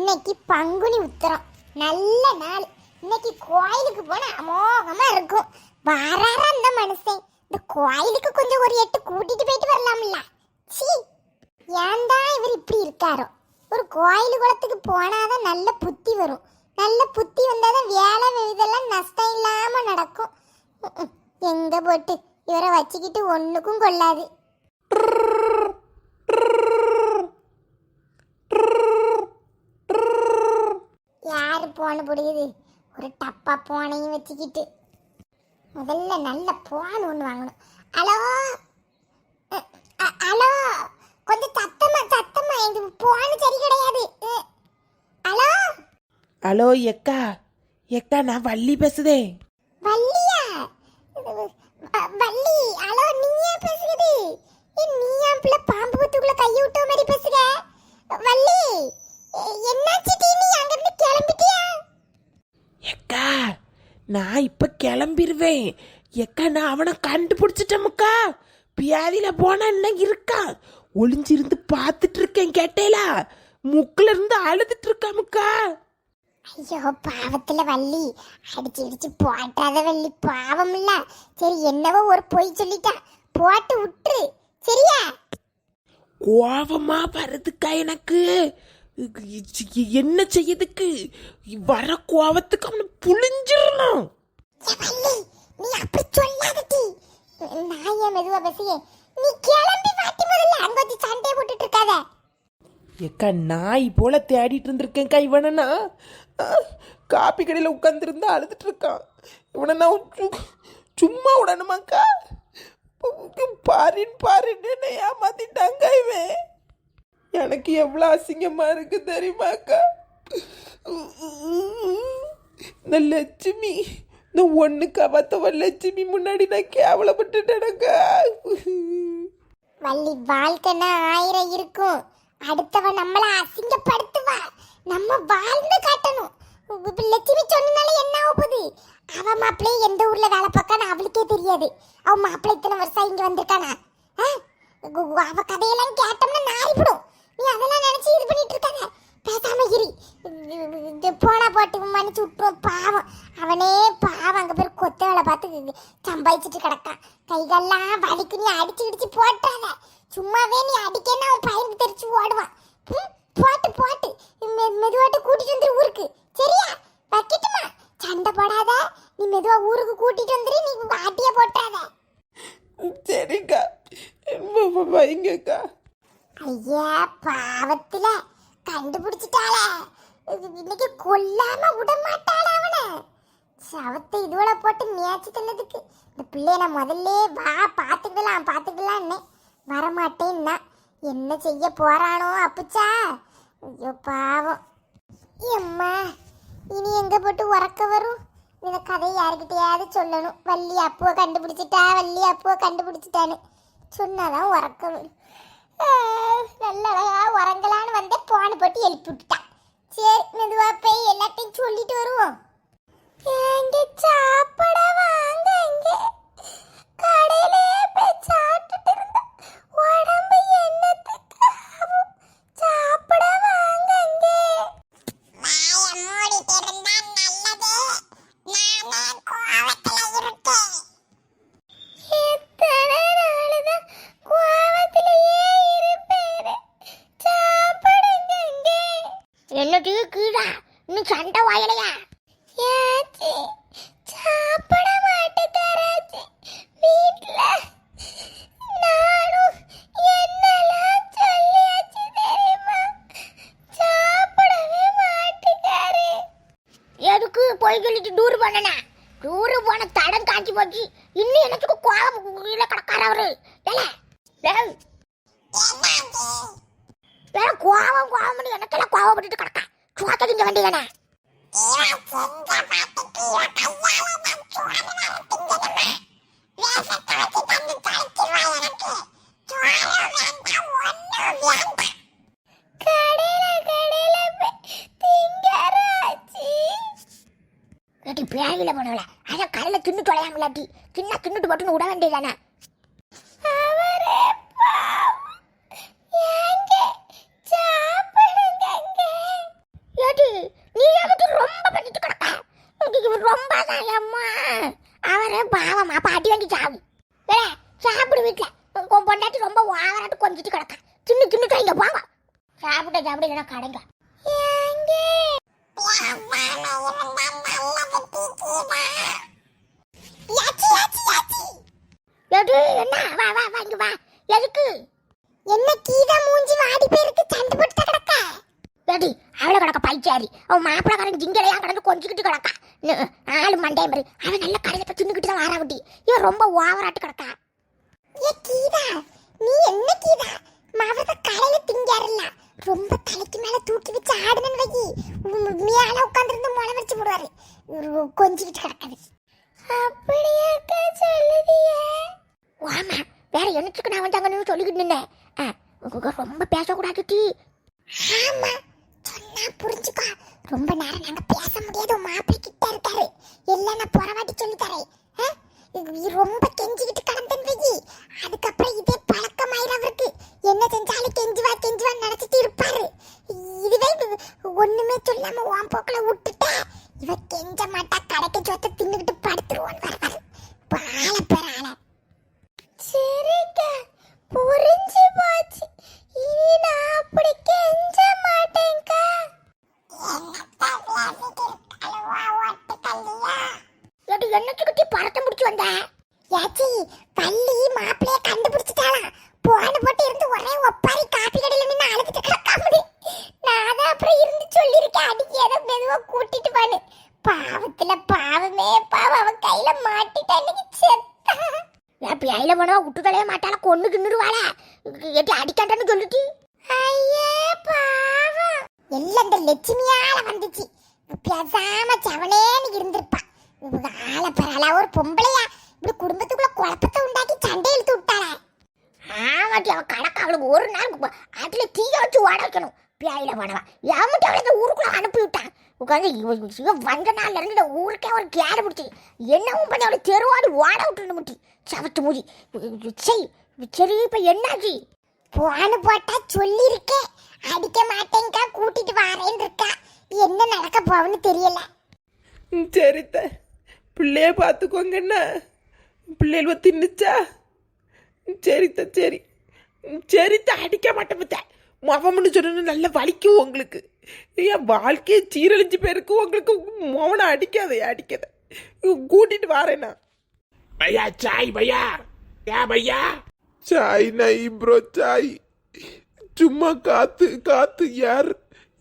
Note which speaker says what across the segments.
Speaker 1: இன்னைக்கு பங்குனி உத்திரம். நல்ல நாள். இன்னைக்கு கோயிலுக்கு போனா அமோகமா இருக்கும். வாராரா அந்த மனுஷன். இந்த கோயிலுக்கு கொஞ்சம் ஒரு எட்டு கூட்டிட்டு போயிட்டு வரலாம்ல. சீ ஏன்டா இவர் இப்படி இருக்காரோ? ஒரு கோயில் குளத்துக்கு போனாதான் நல்ல புத்தி வரும். நல்ல புத்தி வந்தாதான் வேலை இதெல்லாம் நஷ்டம் இல்லாம நடக்கும். எங்கே எங்க போட்டு? இவரை வச்சுக்கிட்டு ஒண்ணுக்கும் கொள்ளாது யாரு போன புடியுது ஒரு டப்பா போனையும் வச்சுக்கிட்டு முதல்ல நல்ல போன் ஒன்று வாங்கணும். ஹலோ? ஹலோ? கொஞ்சம் சத்தமா சத்தமா இது போன் சரி கிடையாது. ஹலோ?
Speaker 2: ஹலோ எக்கா. எக்கா நான் வள்ளி பேசுதேன்.
Speaker 1: வள்ளியா? வள்ளி ஹலோ நீயா பேசுகிறது ஏ, நீயா பிள்ளை பாம்பு புத்துக்குள்ள கையை விட்ட மாதிரி பேசுக வள்ளி என்னாச்சு நீ? அங்கிருந்து கிளம்பிட்டியா
Speaker 2: எக்கா நான் இப்ப கிளம்பிடுவேன் எக்கா நான் அவனை கண்டுபிடிச்சிட்டமுக்கா பியாதியில போனா என்ன இருக்கான் ஒளிஞ்சிருந்து பார்த்துட்டு இருக்கேன் கேட்டேலா. முக்குல இருந்து அழுதுட்டு இருக்காமுக்கா
Speaker 1: ஐயோ பாவத்துல வள்ளி. அடிச்சு அடிச்சு போட்டாத வள்ளி பாவம் இல்ல சரி என்னவோ ஒரு பொய் சொல்லிட்டா. போட்டு விட்டுரு. சரியா?
Speaker 2: கோவமா வருதுக்கா எனக்கு. என்ன செய்யதுக்கு வர கோவத்துக்கு அவனை
Speaker 1: வள்ளி நீ அப்படி சொல்லாதடி. நான் ஏன் மெதுவா பேசுங்க நீ கிளம்பி வாட்டி முதல்ல அங்க வச்சு சண்டையை போட்டுட்டு இருக்காத.
Speaker 2: எக்கா நாய் போல தேடிட்டு இருந்திருக்கேன் கா இவனை நான். ஆ, காப்பி கடையில் உட்காந்துருந்தா அழுதுட்டு இருக்கான். இவனை நான் சும்மா விடணுமாக்கா? பாரின் பாரின்னு என்னை ஏமாத்திட்டாங்க இவன். எனக்கு எவ்வளோ அசிங்கமாக இருக்கு தெரியுமாக்கா? இந்த லட்சுமி இந்த ஒன்று அவத்தவ லட்சுமி முன்னாடி நான் கேவலப்பட்டுட்டேனக்கா.
Speaker 1: வள்ளி வாழ்க்கைன்னா ஆயிரம் இருக்கும். அடுத்தவன் நம்மள அசிங்கப்படுத்துவா. நம்ம வாழ்ந்து காட்டணும். லட்சுமி சொன்னனால என்ன ஆகுது போகுது? அவ மாப்பிள்ளை எந்த ஊர்ல வேலை பார்க்கான்னு அவளுக்கே தெரியாது. அவ மாப்பிள்ளை இத்தனை வருஷம் இங்க வந்திருக்கானா? ஆ? அவ கதையெல்லாம் கேட்டோம்னா நாரிப்படும் நீ அதெல்லாம் நினைச்சு இது பண்ணிட்டு இருக்காத. பேசாம இரு. இது போனா போட்டு மன்னிச்சு விட்டுரும். பாவம். அவனே பாவம். அங்க பேர் கொத்த வேலை பார்த்து சம்பாதிச்சிட்டு கிடக்கான். கைகள்லாம் வலிக்கு நீ அடிச்சு இடிச்சு போட்டாத. சும்மாவே நீ அடிக்கன்னா அவன் பயிருக்கு தெரிச்சு ஓடுவான். ம், போட்டு போட்டு. மெ- மெதுவாட்டு கூட்டிட்டு வந்துரு ஊருக்கு. சரியா? வைக்கட்டுமா? சண்டை போடாத. நீ மெதுவா ஊருக்கு கூட்டிட்டு வந்துரு. நீ ஆட்டிய போட்டாத.
Speaker 2: சரிக்கா. வைங்கக்கா
Speaker 1: ஐயா பாவத்துல கண்டுபிடிச்சிட்டாளே இது இன்னைக்கு கொல்லாம விட மாட்டாளே அவனை சவத்தை இதுவளை போட்டு மேய்ச்சி தந்ததுக்கு இந்த பிள்ளைய நான் முதல்ல வா பார்த்துக்கலாம் பார்த்துக்கலான்னு வரமாட்டேன்னா என்ன செய்ய போறானோ அப்புச்சா ஐயோ பாவம் அம்மா இனி எங்க போட்டு உறக்க வரும் இந்த கதையை யாருக்கிட்டையாவது சொல்லணும் வள்ளி அப்போ கண்டுபிடிச்சிட்டா வள்ளி அப்புவை கண்டுபிடிச்சிட்டான்னு சொன்னாதான் உறக்க வரும் நல்ல அழகா உறங்கலான்னு வந்து போன போட்டு எழுப்பி விட்டுட்டான். சரி மெதுவா போய் எல்லாத்தையும் சொல்லிட்டு வருவோம். சாப்பிடவா சாப்பிட வாங்க இங்க கடையிலே போய் சாப்பிட்டுட்டு இருந்தா உடம்பு என்னத்துக்கு ஆகும் சாப்பிட வாங்க இங்க வாய மூடிட்டு இருந்தா நல்லது நானே கோவத்துல இருக்கேன் எத்தனை நாளுதான் கோவத்திலேயே இருப்பேன் சாப்பிடுங்க இங்க என்னது கீழா இன்னும் சண்டை வாயலையா? ஏச்சி சாப்பிட மாட்டேங்கிறாச்சு வீட்ல நானும் என்னெல்லாம் சொல்லியாச்சு தெரியுமா? சாப்பிடவே மாட்டேங்காரு. எதுக்கு போய் சொல்லிட்டு டூர் பண்ணனா டூரு போன தடம் காஞ்சி போச்சு. இன்னும் எனக்கு கோவம் கீழே கிடக்கார அவரு? ஏல, ஏய். வேற கோவம் கோவம் எனக்கெல்லாம் கோவப்பட்டுட்டு கிடக்கா. சுவாத்த திங்க வேண்டியதானே ஏட்டி போனவள அதான் கல்ல தின்னு தொலையாமலாட்டி தின்னா தின்னுட்டு போட்டுன்னு விட வேண்டியதானே அவரே பாவம். ஏங்க சாப்பிடுங்க அவ்வளவுதான் அம்மா அவரு பாவமா பாட்டி வாங்கி சாவு ஏ சாப்பிடு வீட்டுல உன் பொண்டாட்டி ரொம்ப ஓவராட்டு கொஞ்சிட்டு கிடக்கா சின்ன சின்ன இங்க போங்க சாப்பிட சாப்பிட இல்லைன்னா கடைங்க. எது என்ன? வா வா வா இங்க வா. எதுக்கு? என்ன கீதா மூஞ்சி வாடி பேருக்கு சண்டை போட்டு கிடக்க? எடி அவளை கிடக்க பைச்சாரி அவன் மாப்பிளக்காரன் ஜிங்கலையா கிடந்து கொஞ்சிக்கிட்டு கிடக்கா. நு- ஆளு மண்டே மாதிரி. அவன் நல்ல கடையில போய் தின்னுக்கிட்டு தான் வாராவட்டி இவன் ரொம்ப ஓவராட்டு கிடக்கா. ஏ கீதா நீ என்ன கீதா? மாவத கடையில திங்காருல்ல. ரொம்ப தலைக்கு மேல தூக்கி வச்சு ஆடுனன்னு வைக்கி மேல உட்காந்துருந்து முளை வச்சு போடுவாரு. கொஞ்சிக்கிட்டு கிடக்காது. அப்படியே சொல்லுதியே. வாமா வேற என்னத்துக்கு நான் வந்தாங்கன்னு சொல்லிக்கிட்டு நின்னேன்? ஆ, உங்க ரொம்ப பேசக்கூடாது டீ. ஆமா சொன்னா புரிஞ்சுக்கோ. ரொம்ப நேரம் நாங்க பேச முடியாது மாப்பிள்ளை கிட்ட இருக்காரு. இல்லைன்னா புறவாட்டி சொல்லித்தரேன் ஆ? ரொம்ப கெஞ்சிக்கிட்டு கடந்தன் வெயி அதுக்கப்புறம் இதே பழக்கமாயிரும் அவருக்கு. என்ன செஞ்சாலும் கெஞ்சுவா கெஞ்சுவா நினைச்சிட்டு இருப்பாரு. இதுவே இது ஒண்ணுமே சொல்லாம உன் போக்கில் விட்டுட்டா இவ கெஞ்ச மாட்டா கடைக்கு சொத்தை தின்னுக்கிட்டு படுத்துருவோன்னு வரவாரு. ஆள பேர் ஆள சரிக்கா புரிஞ்சு போச்சு. இனி நான் அப்படி கெஞ்ச மாட்டேன்க்கா. எடி என்னத்துக்கு பறத்த முடிச்சு வந்தேன் ஏச்சி பள்ளி மாப்பிளைய கண்டுபிடிச்சிட்டாளா போன போட்டு இருந்து ஒரே ஒப்பாரி காப்பி கடையில நின்று அழுதுட்டு கிடக்காமடி நான் தான் அப்புறம் இருந்து சொல்லியிருக்கேன் அடிக்க ஏதோ மெதுவாக கூட்டிட்டு பானு பாவத்தில் பாவமே பாவம் அவன் கையில் மாட்டிட்டா இன்னைக்கு செத்தா. ஏன் பிள்ளையில போனவா விட்டு தலைய மாட்டாள கொண்டு கிண்ணுருவாளே எப்படி அடிக்காட்டான்னு சொல்லிட்டு. ஐயே பாவம். எல்லாம் இந்த லட்சுமியால வந்துச்சு. பேசாம சவனேன்னு இருந்திருப்பா. ஆள பரவாயில்ல ஒரு பொம்பளையா. இப்படி குடும்பத்துக்குள்ள குழப்பத்தை உண்டாக்கி சண்டை இழுத்து விட்டாளே. ஆமாட்டி அவன் கணக்கு அவளுக்கு ஒரு நாள் கு- தீய வச்சு ஓட வைக்கணும். பியாயில போனவா யாமட்டி அவளை இந்த ஊருக்குள்ள அனுப்பி விட்டான். உட்காந்து இவன் வந்த நாள்ல இருந்து இந்த ஊருக்கே ஒரு கேடு பிடிச்சி. என்னவும் பண்ணி அவளை தெருவாடி ஓட விட்டுன்னு முட்டி. சவத்து மூடி. சரி சரி இப்போ என்னாச்சு? போன போட்டா சொல்லியிருக்கேன் அடிக்க மாட்டேங்க்கா கூட்டிட்டு வாரேன்னு இருக்கா என்ன நடக்க போகுன்னு தெரியல.
Speaker 2: ம், சரித்த. பிள்ளைய பார்த்துக்கோங்கண்ணா பிள்ளைகள தின்னுச்சா? சரித்தா சரி. சரித்தா அடிக்க மாட்டேன் பார்த்தா மவம்னு நல்லா வலிக்கும் உங்களுக்கு. என் வாழ்க்கையை சீரழிஞ்சு பேருக்கு உங்களுக்கு மோனை அடிக்காத அடிக்காத. கூட்டிட்டு வாரேண்ணா.
Speaker 3: பையா சாய் பையா. ஏ பையா.
Speaker 4: சாய் நான் ப்ரோ சாய். சும்மா காத்து காத்து யார்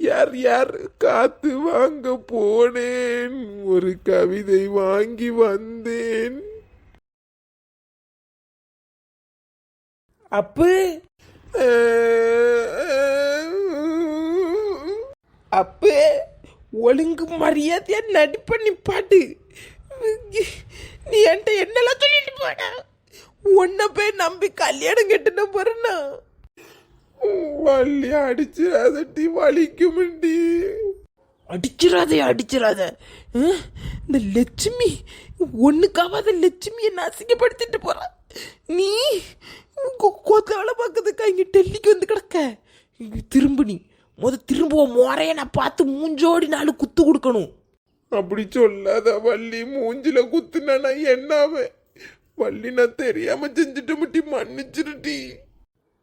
Speaker 4: யார் யார் காத்து வாங்க போனேன்? ஒரு கவிதை வாங்கி வந்தேன்.
Speaker 2: அப்பு? அப்பு ஒழுங்கு மரியாதையா நடிப்ப நிப்பாட்டு நீ என்கிட்ட என்னெல்லாம் சொல்லிட்டு போன? உன்னை போய் நம்பி கல்யாணம் கட்டுன போறேன்னா
Speaker 4: வள்ளி அடிச்சிடாதட்டி வலிக்கும்டி.
Speaker 2: அடிச்சிடாத அடிச்சிடாத. அஹ், இந்த லட்சுமி ஒண்ணுக்காவாத லட்சுமியை நசிங்கப்படுத்திட்டு போறா. நீ கொ- கொத்த வேலை பார்க்கறதுக்கா இங்க டெல்லிக்கு வந்து கிடக்க. திரும்ப நீ. முத திரும்ப முறைய நான் பார்த்து மூஞ்சோடி நாலு குத்து கொடுக்கணும்.
Speaker 4: அப்படி சொல்லாத வள்ளி மூஞ்சில குத்துனா என்னாவே? வள்ளி நான் தெரியாம செஞ்சுட்டு முட்டி மன்னிச்சிருட்டி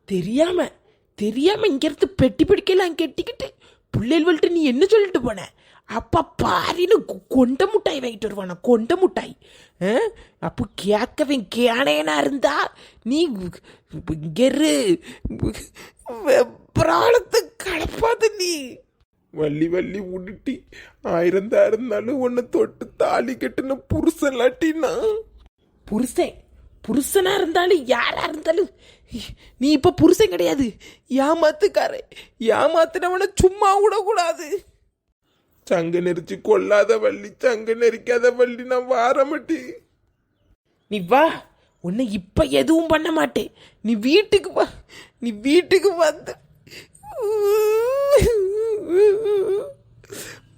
Speaker 2: தெரியாம? தெரியாம இங்க இருந்து பெட்டி பிடிக்கலாம் கெட்டிக்கிட்டு பிள்ளைகள்கிட்ட நீ என்ன சொல்லிட்டு போன? அப்பா பாரின்னு கொண்ட முட்டாய் வாங்கிட்டு வருவானா? கொண்ட முட்டாய்? அப்போ கேட்கவே கேனையனா இருந்தா நீ இங்க இரு பிராணத்தை கலப்பாத நீ.
Speaker 4: வள்ளி வள்ளி உடுட்டி ஆயிரம் தான் இருந்தாலும் உன்னை தொட்டு தாலி கட்டின புருஷன் லாட்டினா
Speaker 2: புருஷன் புருஷனா இருந்தாலும் யாரா இருந்தாலும் நீ இப்ப புருஷன் கிடையாது. ஏமாத்துக்காரே. ஏமாத்தினவன சும்மா விடக்கூடாது.
Speaker 4: சங்க நெரிச்சு கொல்லாத வள்ளி சங்க நெரிக்காத வள்ளி நான் வாரமட்டி
Speaker 2: நீ வா. உன்னை இப்ப எதுவும் பண்ண மாட்டேன். நீ வீட்டுக்கு வா. நீ வீட்டுக்கு வந்து.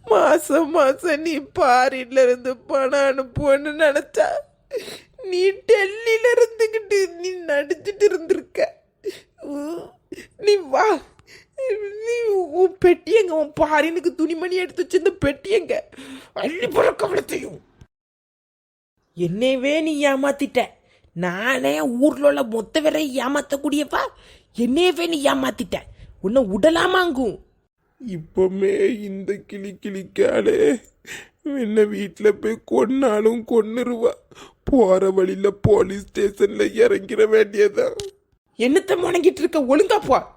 Speaker 2: மாசம் மாசம் நீ பாரின்ல இருந்து பணம் அனுப்புவேன்னு நினைச்சா நீ டெல்லியில இருந்துக்கிட்டு நீ நடிச்சிட்டு இருந்திருக்க. நீ வா. நீ உன் பெட்டியங்க உன் பாரினுக்கு துணிமணி எடுத்து வச்சிருந்த பெட்டியங்க. அள்ளி போற கவலத்தையும் என்னையவே நீ ஏமாத்திட்ட. நானே ஊர்ல உள்ள மொத்த பேரை ஏமாத்தக்கூடியப்பா என்னையவே நீ ஏமாத்திட்ட. உன்னை விடலாமாங்கும்
Speaker 4: இப்பமே இந்த கிளி கிளிக்காலே என்ன வீட்டில் போய் கொன்னாலும் கொன்னுருவா. போற வழியில போலீஸ் ஸ்டேஷன்ல இறங்கிட வேண்டியதான்
Speaker 2: என்னத்த முணங்கிட்டு இருக்க? ஒழுங்கா போ.